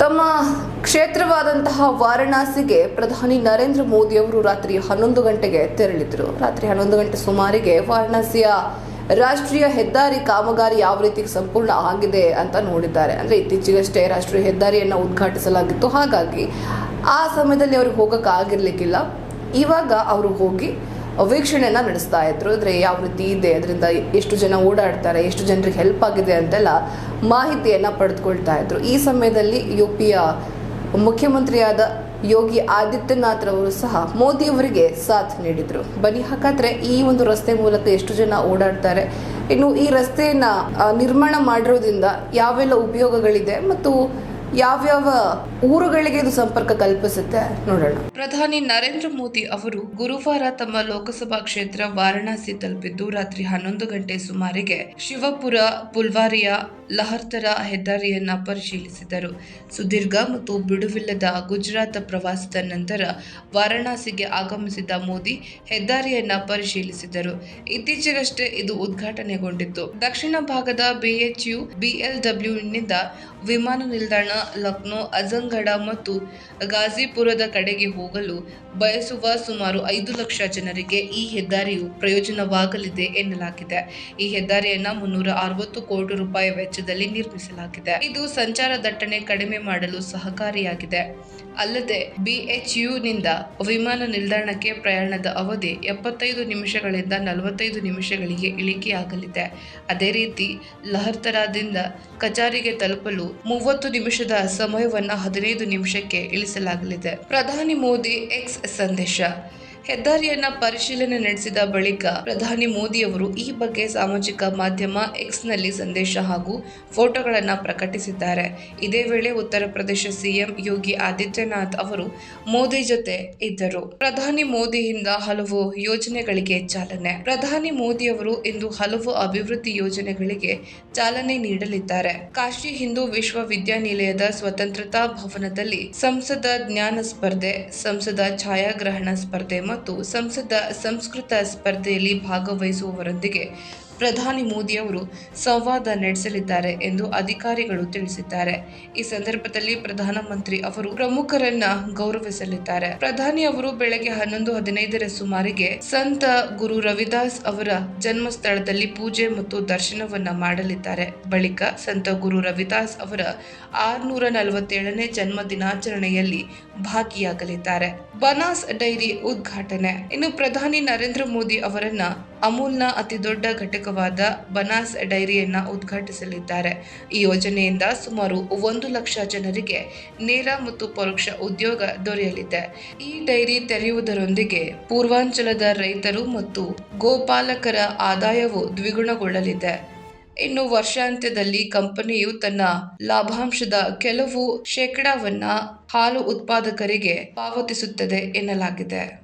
ತಮ್ಮ ಕ್ಷೇತ್ರವಾದಂತಹ ವಾರಣಾಸಿಗೆ ಪ್ರಧಾನಿ ನರೇಂದ್ರ ಮೋದಿ ಅವರು ರಾತ್ರಿ ಹನ್ನೊಂದು ಗಂಟೆಗೆ ತೆರಳಿದ್ರು. ರಾತ್ರಿ ಹನ್ನೊಂದು ಗಂಟೆ ಸುಮಾರಿಗೆ ವಾರಣಾಸಿಯ ರಾಷ್ಟ್ರೀಯ ಹೆದ್ದಾರಿ ಕಾಮಗಾರಿ ಯಾವ ರೀತಿ ಸಂಪೂರ್ಣ ಆಗಿದೆ ಅಂತ ನೋಡಿದ್ದಾರೆ. ಅಂದ್ರೆ ಇತ್ತೀಚೆಗಷ್ಟೇ ರಾಷ್ಟ್ರೀಯ ಹೆದ್ದಾರಿಯನ್ನ ಉದ್ಘಾಟಿಸಲಾಗಿತ್ತು. ಹಾಗಾಗಿ ಆ ಸಮಯದಲ್ಲಿ ಅವ್ರಿಗೆ ಹೋಗಕ್ಕೆ ಆಗಿರ್ಲಿಕ್ಕಿಲ್ಲ. ಇವಾಗ ಅವರು ಹೋಗಿ ವೀಕ್ಷಣೆಯನ್ನ ನಡೆಸ್ತಾ ಇದ್ರು. ಅಂದರೆ ಯಾವ ರೀತಿ ಇದೆ? ಅದರಿಂದ ಎಷ್ಟು ಜನ ಓಡಾಡ್ತಾರೆ? ಎಷ್ಟು ಜನರಿಗೆ ಹೆಲ್ಪ್ ಆಗಿದೆ ಅಂತೆಲ್ಲ ಮಾಹಿತಿಯನ್ನು ಪಡೆದುಕೊಳ್ತಾ ಇದ್ರು. ಈ ಸಮಯದಲ್ಲಿ ಯು ಪಿಯ ಮುಖ್ಯಮಂತ್ರಿಯಾದ ಯೋಗಿ ಆದಿತ್ಯನಾಥ್ ರವರು ಸಹ ಮೋದಿ ಅವರಿಗೆ ಸಾಥ್ ನೀಡಿದರು. ಬನ್ನಿ, ಹಾಗಾದರೆ ಈ ಒಂದು ರಸ್ತೆ ಮೂಲಕ ಎಷ್ಟು ಜನ ಓಡಾಡ್ತಾರೆ? ಇನ್ನು ಈ ರಸ್ತೆಯನ್ನು ನಿರ್ಮಾಣ ಮಾಡಿರೋದ್ರಿಂದ ಯಾವೆಲ್ಲ ಉಪಯೋಗಗಳಿದೆ ಮತ್ತು ಯಾವ್ಯಾವ ಊರುಗಳಿಗೆ ಇದು ಸಂಪರ್ಕ ಕಲ್ಪಿಸುತ್ತೆ ನೋಡೋಣ. ಪ್ರಧಾನಿ ನರೇಂದ್ರ ಮೋದಿ ಅವರು ಗುರುವಾರ ತಮ್ಮ ಲೋಕಸಭಾ ಕ್ಷೇತ್ರ ವಾರಣಾಸಿ ತಲುಪಿದ್ದು ರಾತ್ರಿ ಹನ್ನೊಂದು ಗಂಟೆ ಸುಮಾರಿಗೆ ಶಿವಪುರ ಪುಲ್ವಾರಿಯ ಲಹರ್ತರ ಹೆದ್ದಾರಿಯನ್ನ ಪರಿಶೀಲಿಸಿದರು. ಸುದೀರ್ಘ ಮತ್ತು ಬಿಡುವಿಲ್ಲದ ಗುಜರಾತ್ ಪ್ರವಾಸದ ನಂತರ ವಾರಣಾಸಿಗೆ ಆಗಮಿಸಿದ ಮೋದಿ ಹೆದ್ದಾರಿಯನ್ನ ಪರಿಶೀಲಿಸಿದರು. ಇತ್ತೀಚೆಗಷ್ಟೇ ಇದು ಉದ್ಘಾಟನೆಗೊಂಡಿತ್ತು. ದಕ್ಷಿಣ ಭಾಗದ ಬಿಎಚ್ಯು ಬಿಎಲ್ಡಬ್ಲ್ಯೂನಿಂದ ವಿಮಾನ ನಿಲ್ದಾಣ ಲಕ್ನೋ, ಅಜಂಘಡ ಮತ್ತು ಗಾಜಿಪುರದ ಕಡೆಗೆ ಹೋಗಲು ಬಯಸುವ ಸುಮಾರು ಐದು ಲಕ್ಷ ಜನರಿಗೆ ಈ ಹೆದ್ದಾರಿಯು ಪ್ರಯೋಜನವಾಗಲಿದೆ ಎನ್ನಲಾಗಿದೆ. ಈ ಹೆದ್ದಾರಿಯನ್ನ ಮುನ್ನೂರ ಅರವತ್ತು ಕೋಟಿ ರೂಪಾಯಿ ವೆಚ್ಚದಲ್ಲಿ ನಿರ್ಮಿಸಲಾಗಿದೆ. ಇದು ಸಂಚಾರ ದಟ್ಟಣೆ ಕಡಿಮೆ ಮಾಡಲು ಸಹಕಾರಿಯಾಗಿದೆ. ಅಲ್ಲದೆ ಬಿಎಚ್ಯುನಿಂದ ವಿಮಾನ ನಿಲ್ದಾಣಕ್ಕೆ ಪ್ರಯಾಣದ ಅವಧಿ ಎಪ್ಪತ್ತೈದು ನಿಮಿಷಗಳಿಂದ ನಲವತ್ತೈದು ನಿಮಿಷಗಳಿಗೆ ಇಳಿಕೆಯಾಗಲಿದೆ. ಅದೇ ರೀತಿ, ಲಹರ್ತರಾದಿಂದ ಕಚಾರಿಗೆ ತಲುಪಲು ಮೂವತ್ತು ನಿಮಿಷದ ಸಮಯವನ್ನು ಹದಿನೈದು ನಿಮಿಷಕ್ಕೆ ಇಳಿಸಲಾಗಲಿದೆ. ಪ್ರಧಾನಿ ಮೋದಿ ಎಕ್ಸ್ ಸಂದೇಶ. ಹೆದ್ದಾರಿಯನ್ನ ಪರಿಶೀಲನೆ ನಡೆಸಿದ ಬಳಿಕ ಪ್ರಧಾನಿ ಮೋದಿಯವರು ಈ ಬಗ್ಗೆ ಸಾಮಾಜಿಕ ಮಾಧ್ಯಮ ಎಕ್ಸ್ನಲ್ಲಿ ಸಂದೇಶ ಹಾಗೂ ಫೋಟೋಗಳನ್ನು ಪ್ರಕಟಿಸಿದ್ದಾರೆ. ಇದೇ ವೇಳೆ ಉತ್ತರ ಪ್ರದೇಶ ಸಿಎಂ ಯೋಗಿ ಆದಿತ್ಯನಾಥ್ ಅವರು ಮೋದಿ ಜೊತೆ ಇದ್ದರು. ಪ್ರಧಾನಿ ಮೋದಿಯಿಂದ ಹಲವು ಯೋಜನೆಗಳಿಗೆ ಚಾಲನೆ. ಪ್ರಧಾನಿ ಮೋದಿಯವರು ಇಂದು ಹಲವು ಅಭಿವೃದ್ಧಿ ಯೋಜನೆಗಳಿಗೆ ಚಾಲನೆ ನೀಡಲಿದ್ದಾರೆ. ಕಾಶಿ ಹಿಂದೂ ವಿಶ್ವವಿದ್ಯಾನಿಲಯದ ಸ್ವತಂತ್ರತಾ ಭವನದಲ್ಲಿ ಸಂಸದ ಜ್ಞಾನ ಸ್ಪರ್ಧೆ, ಸಂಸದ ಛಾಯಾಗ್ರಹಣ ಸ್ಪರ್ಧೆ ಮತ್ತು ಸಂಸದ ಸಂಸ್ಕೃತ ಸ್ಪರ್ಧೆಯಲ್ಲಿ ಭಾಗವಹಿಸುವವರೊಂದಿಗೆ ಪ್ರಧಾನಿ ಮೋದಿ ಅವರು ಸಂವಾದ ನಡೆಸಲಿದ್ದಾರೆ ಎಂದು ಅಧಿಕಾರಿಗಳು ತಿಳಿಸಿದ್ದಾರೆ. ಈ ಸಂದರ್ಭದಲ್ಲಿ ಪ್ರಧಾನಮಂತ್ರಿ ಅವರು ಪ್ರಮುಖರನ್ನ ಗೌರವಿಸಲಿದ್ದಾರೆ. ಪ್ರಧಾನಿ ಅವರು ಬೆಳಗ್ಗೆ ಹನ್ನೊಂದು ಹದಿನೈದರ ಸುಮಾರಿಗೆ ಸಂತ ಗುರು ರವಿದಾಸ್ ಅವರ ಜನ್ಮಸ್ಥಳದಲ್ಲಿ ಪೂಜೆ ಮತ್ತು ದರ್ಶನವನ್ನ ಮಾಡಲಿದ್ದಾರೆ. ಬಳಿಕ ಸಂತ ಗುರು ರವಿದಾಸ್ ಅವರ ಆರ್ನೂರ ನಲವತ್ತೇಳನೇ ಜನ್ಮ ದಿನಾಚರಣೆಯಲ್ಲಿ ಭಾಗಿಯಾಗಲಿದ್ದಾರೆ. ಬನಾಸ್ ಡೈರಿ ಉದ್ಘಾಟನೆ. ಇನ್ನು ಪ್ರಧಾನಿ ನರೇಂದ್ರ ಮೋದಿ ಅವರನ್ನ ಅಮೂಲ್ನ ಅತಿ ದೊಡ್ಡ ಘಟಕವಾದ ಬನಾಸ್ ಡೈರಿಯನ್ನ ಉದ್ಘಾಟಿಸಲಿದ್ದಾರೆ. ಈ ಯೋಜನೆಯಿಂದ ಸುಮಾರು ಒಂದು ಲಕ್ಷ ಜನರಿಗೆ ನೇರ ಮತ್ತು ಪರೋಕ್ಷ ಉದ್ಯೋಗ ದೊರೆಯಲಿದೆ. ಈ ಡೈರಿ ತೆರೆಯುವುದರೊಂದಿಗೆ ಪೂರ್ವಾಂಚಲದ ರೈತರು ಮತ್ತು ಗೋಪಾಲಕರ ಆದಾಯವು ದ್ವಿಗುಣಗೊಳ್ಳಲಿದೆ. ಇನ್ನು ವರ್ಷಾಂತ್ಯದಲ್ಲಿ ಕಂಪನಿಯು ತನ್ನ ಲಾಭಾಂಶದ ಕೆಲವು ಶೇಕಡಾವನ್ನ ಹಾಲು ಉತ್ಪಾದಕರಿಗೆ ಪಾವತಿಸುತ್ತದೆ ಎನ್ನಲಾಗಿದೆ.